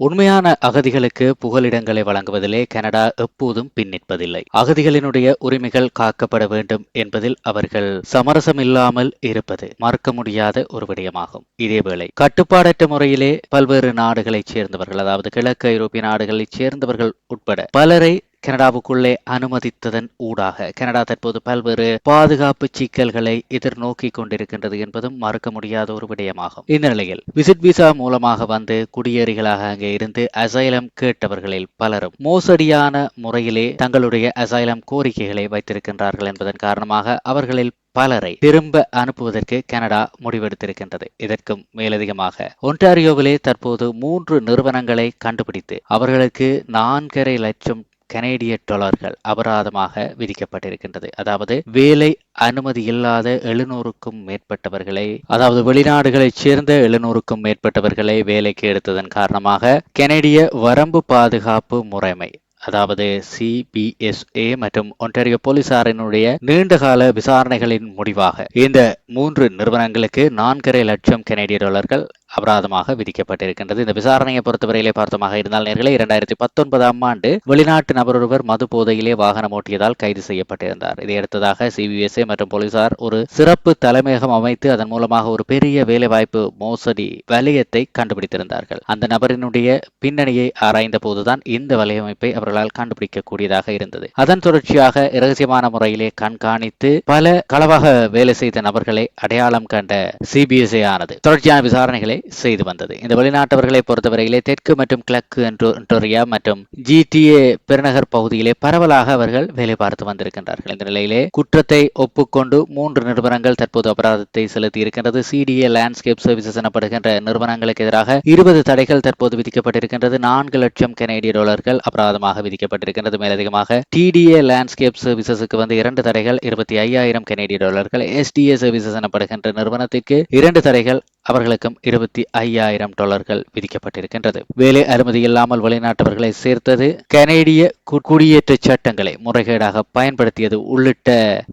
உண்மையான அகதிகளுக்கு புகலிடங்களை வழங்குவதிலே கனடா எப்போதும் பின்னிற்பதில்லை. அகதிகளினுடைய உரிமைகள் காக்கப்பட வேண்டும் என்பதில் அவர்கள் சமரசம் இல்லாமல் இருப்பது மறுக்க முடியாத ஒரு விடயமாகும். இதேவேளை கட்டுப்பாடற்ற முறையிலே பல்வேறு நாடுகளைச் சேர்ந்தவர்கள் அதாவது கிழக்கு ஐரோப்பிய நாடுகளைச் சேர்ந்தவர்கள் உட்பட பலரை கனடாவுக்குள்ளே அனுமதித்ததன் ஊடாக கனடா தற்போது பல்வேறு பாதுகாப்பு சிக்கல்களை எதிர்நோக்கி கொண்டிருக்கின்றது என்பதும் மறுக்க முடியாத ஒரு விடயமாகும். இந்த நிலையில் விசிட் விசா மூலமாக வந்து குடியேறிகளாக அங்கே இருந்து அசைலம் கேட்டவர்களில் பலரும் மோசடியான முறையிலே தங்களுடைய அசைலம் கோரிக்கைகளை வைத்திருக்கின்றார்கள் என்பதன் காரணமாக அவர்களில் பலரை திரும்ப அனுப்புவதற்கு கனடா முடிவெடுத்திருக்கின்றது. இதற்கும் மேலதிகமாக ஒன்டாரியோவிலே தற்போது மூன்று நிறுவனங்களை கண்டுபிடித்து அவர்களுக்கு நான்கரை லட்சம் கனேடிய டாலர்கள் அபராதமாக விதிக்கப்பட்டிருக்கின்றது. அதாவது வேலை அனுமதி இல்லாத எழுநூறுக்கும் மேற்பட்டவர்களை அதாவது வெளிநாடுகளைச் சேர்ந்த எழுநூறுக்கும் மேற்பட்டவர்களை வேலைக்கு எடுத்ததன் காரணமாக கனேடிய வரம்பு பாதுகாப்பு முறைமை அதாவது சிபிஎஸ்ஏ மற்றும் ஒன்டாரியோ போலீசாரினுடைய நீண்டகால விசாரணைகளின் முடிவாக இந்த மூன்று நிறுவனங்களுக்கு நான்கரை லட்சம் கனேடிய டாலர்கள் அபராதமாக விதிக்கப்பட்டிருக்கின்றது. இந்த விசாரணையை பொறுத்தவரையிலே பார்த்தமாக இருந்தால் நேர்களை இரண்டாயிரத்தி பத்தொன்பதாம் ஆண்டு வெளிநாட்டு நபர் ஒருவர் மது போதையிலே வாகனம் ஓட்டியதால் கைது செய்யப்பட்டிருந்தார். இதையடுத்ததாக சிபிஎஸ்ஏ மற்றும் போலீசார் ஒரு சிறப்பு தலைமையகம் அமைத்து அதன் மூலமாக ஒரு பெரிய வேலைவாய்ப்பு மோசடி வலயத்தை கண்டுபிடித்திருந்தார்கள். அந்த நபரினுடைய பின்னணியை ஆராய்ந்த போதுதான் இந்த வலையமைப்பை அவர்களால் கண்டுபிடிக்கக்கூடியதாக இருந்தது. அதன் தொடர்ச்சியாக இரகசியமான முறையிலே கண்காணித்து பல களவாக வேலை செய்த நபர்களை அடையாளம் கண்ட சிபிஎஸ்ஏ ஆனது தொடர்ச்சியான விசாரணைகளை செய்து வந்தது. இந்த வெளிநாட்டவர்களை பொறுத்தவரையிலே தெற்கு மற்றும் கிழக்கு ஒன்டோரியா மற்றும் ஜிடிஏ பெருநகர் பகுதியிலே பரவலாக அவர்கள் வேலை பார்த்து வந்திருக்கின்றார்கள். இந்த நிலையிலே குற்றத்தை ஒப்புக்கொண்டு மூன்று நிறுவனங்கள் தற்போது அபராதத்தை செலுத்தி இருக்கின்றது. சிடிஏ லேண்ட்ஸ்கேப் சர்வீசஸ் எனப்படுகின்ற நிறுவனங்களுக்கு எதிராக இருபது தடைகள் தற்போது விதிக்கப்பட்டிருக்கின்றது. நான்கு லட்சம் கனேடிய டாலர்கள் அபராதமாக விதிக்கப்பட்டிருக்கின்றது. மேலதிகமாக டிடிஏ லேண்ட்ஸ்கேப் சர்வீசஸுக்கு வந்து இரண்டு தடைகள் இருபத்தி ஐயாயிரம் கனேடிய டாலர்கள். எஸ்டிஏ சர்வீசஸ் எனப்படுகின்ற நிறுவனத்திற்கு இரண்டு தடைகள் அவர்களுக்கும் இருபத்தி ஐயாயிரம் டாலர்கள் விதிக்கப்பட்டிருக்கின்றது. வேலை அனுமதி இல்லாமல் வெளிநாட்டவர்களை சேர்த்தது கனேடிய குடியேற்ற சட்டங்களை முறைகேடாக பயன்படுத்தியது உள்ளிட்ட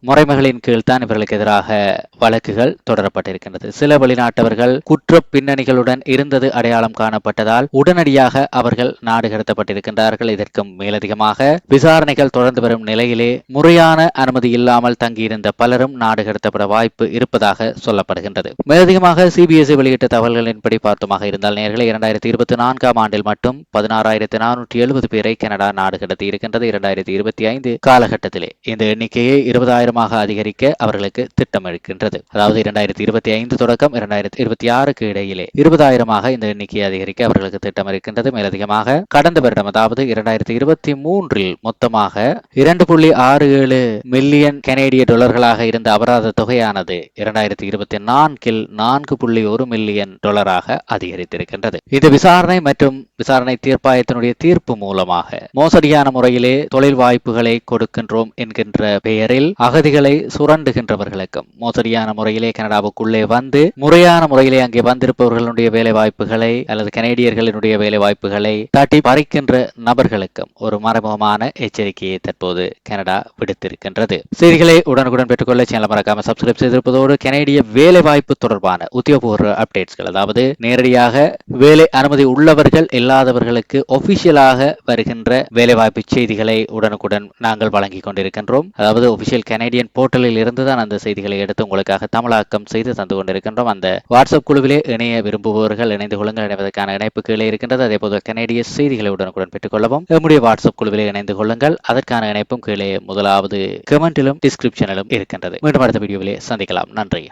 முறைமைகளின் கீழ் தான் இவர்களுக்கு எதிராக வழக்குகள் தொடரப்பட்டிருக்கின்றது. சில வெளிநாட்டவர்கள் குற்ற பின்னணிகளுடன் இருந்தது அடையாளம் காணப்பட்டதால் உடனடியாக அவர்கள் நாடு கடத்தப்பட்டிருக்கின்றார்கள். இதற்கும் மேலதிகமாக விசாரணைகள் தொடர்ந்து வரும் நிலையிலே முறையான அனுமதி இல்லாமல் தங்கியிருந்த பலரும் நாடு கடத்தப்பட வாய்ப்பு இருப்பதாக சொல்லப்படுகின்றது. மேலதிகமாக சிபிஎஸ்இ வெளியிட்ட தகவல்களின்படி பார்த்தமாக இருந்தால் நேர்களை இரண்டாயிரத்தி இருபத்தி நான்காம் ஆண்டில் மட்டும் பதினாறாயிரத்தி நானூற்றி எழுபது பேரை கனடா நாடு கடத்தி ஏற்படுத்தி இருக்கின்றது இரண்டாயிரத்தி இருபத்தி ஐந்து காலகட்டத்திலே இந்த எண்ணிக்கையை இருபதாயிரமாக அதிகரிக்க அவர்களுக்கு திட்டம் இருக்கின்றது அதாவது இரண்டாயிரத்தி இருபத்தி ஐந்து தொடக்கம் இரண்டாயிரத்தி இருபத்தி ஆறுக்கு இடையிலே இருபதாயிரமாக இந்த எண்ணிக்கையை அதிகரிக்க அவர்களுக்கு திட்டம் இருக்கின்றது மேலதிகமாக கடந்த வருடம் அதாவது இரண்டாயிரத்தி இருபத்தி மூன்றில் மொத்தமாக இரண்டு புள்ளி ஆறு ஏழு மில்லியன் கனேடிய டாலர்களாக இருந்த அபராத தொகையானது இரண்டாயிரத்தி இருபத்தி நான்கில் நான்கு புள்ளி ஒரு மில்லியன் டாலராக அதிகரித்திருக்கின்றது. இந்த விசாரணை மற்றும் விசாரணை தீர்ப்பாயத்தினுடைய தீர்ப்பு மூலமாக மோசடியான முறையிலே தொழில் வாய்ப்புகளை கொடுக்கின்றோம் என்கின்ற பெயரில் அகதிகளை சுரண்டுகின்றவர்களுக்கும் மோசடியான முறையிலே கனடாவுக்குள்ளே வந்து முறையான முறையிலே அங்கே வந்திருப்பவர்களுடைய வேலை வாய்ப்புகளை அல்லது கனேடியர்களினுடைய வேலை வாய்ப்புகளை தட்டி பறிக்கின்ற நபர்களுக்கும் ஒரு மறைமுகமான எச்சரிக்கையை தற்போது கனடா விடுத்திருக்கின்றது. செய்திகளை உடனுக்குடன் பெற்றுக்கொள்ள சேனல் மறக்காம சப்ஸ்கிரைப் செய்திருப்பதோடு கனேடிய வேலை வாய்ப்பு தொடர்பான உத்தியோகபூர்வ அப்டேட்ஸ்கள் அதாவது நேரடியாக வேலை அனுமதி உள்ளவர்கள் இல்லாதவர்களுக்கு ஒபிஷியலாக வருகின்ற வேலைவாய்ப்பு செய்திகளை உடனுக்குடன் நாங்கள் வழங்கிக் கொண்டிருக்கின்றோம். அதாவது ஒபிஷியல் கனேடியன் போர்ட்டலில் இருந்து தான் அந்த செய்திகளை எடுத்து உங்களுக்காக தமிழாக்கம் செய்து தந்து கொண்டிருக்கின்றோம். அந்த வாட்ஸ்அப் குழுவிலே இணைய விரும்புபவர்கள் இணைந்து கொள்ளுங்கள் இணைவதற்கான இணைப்பு கீழே இருக்கின்றது. அதே போல கனேடிய செய்திகளை உடனுக்குடன் பெற்றுக்கொள்ளவும். நம்முடைய வாட்ஸ்அப் குழுவிலே இணைந்து கொள்ளுங்கள். அதற்கான இணைப்பும் கீழே முதலாவது கமெண்டிலும் டிஸ்கிரிப்ஷனிலும் இருக்கின்றது. மீண்டும் அடுத்த வீடியோவிலே சந்திக்கலாம். நன்றி.